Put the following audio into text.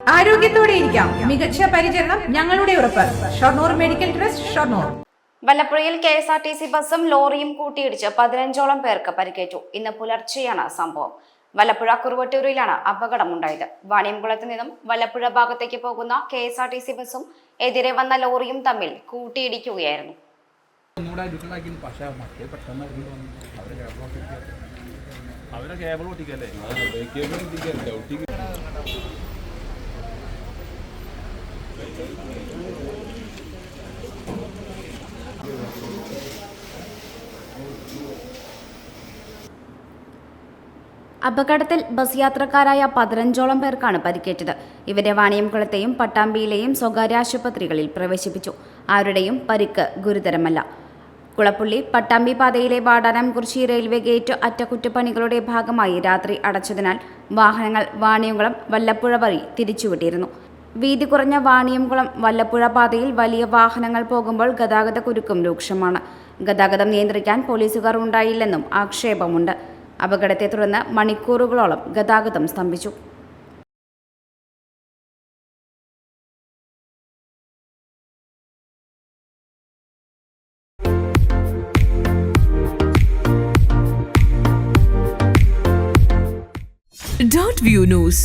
ആരോഗ്യത്തോടെ ഇരിക്കാം. മികച്ച പരിചരണം ഞങ്ങളുടെ ഉറപ്പ്. Shoranur medical trust Shoranur. വല്ലപ്പുഴയിൽ K S R T C ബസ്സും ലോറിയും കൂട്ടിയിടിച്ച് പതിനഞ്ചോളം പേർക്ക് പരിക്കേറ്റു. ഇന്ന് പുലർച്ചെയാണ് സംഭവം. വല്ലപ്പുഴ കുറുവട്ടൂരിലാണ് അപകടമുണ്ടായത്. വാണിയംകുളത്ത് നിന്നും വല്ലപ്പുഴ ഭാഗത്തേക്ക് പോകുന്ന K S R T C ബസ്സും എതിരെ വന്ന ലോറിയും തമ്മിൽ കൂട്ടിയിടിക്കുകയായിരുന്നു. അവരെ കേബിൾ കേബിൾ അപകടത്തിൽ ബസ് യാത്രക്കാരായ പതിനഞ്ചോളം പേർക്കാണ് പരിക്കേറ്റത്. ഇവരെ വാണിയംകുളത്തെയും പട്ടാമ്പിയിലെയും സ്വകാര്യ ആശുപത്രികളിൽ പ്രവേശിപ്പിച്ചു. ആരുടെയും പരിക്ക് ഗുരുതരമല്ല. കുളപ്പുള്ളി പട്ടാമ്പി പാതയിലെ വാടാനാംകുറിശി റെയിൽവേ ഗേറ്റ് അറ്റകുറ്റപ്പണികളുടെ ഭാഗമായി രാത്രി അടച്ചതിനാൽ വാഹനങ്ങൾ വാണിയംകുളം വല്ലപ്പുഴ വഴി തിരിച്ചുവിട്ടിരുന്നു. വീതി കുറഞ്ഞ വാണിയംകുളം വല്ലപ്പുഴ പാതയിൽ വലിയ വാഹനങ്ങൾ പോകുമ്പോൾ ഗതാഗത കുരുക്കും രൂക്ഷമാണ്. ഗതാഗതം നിയന്ത്രിക്കാൻ പോലീസുകാർ ഉണ്ടായില്ലെന്നും ആക്ഷേപമുണ്ട്. അപകടത്തെ തുടർന്ന് മണിക്കൂറുകളോളം ഗതാഗതം സ്തംഭിച്ചു. Dot view news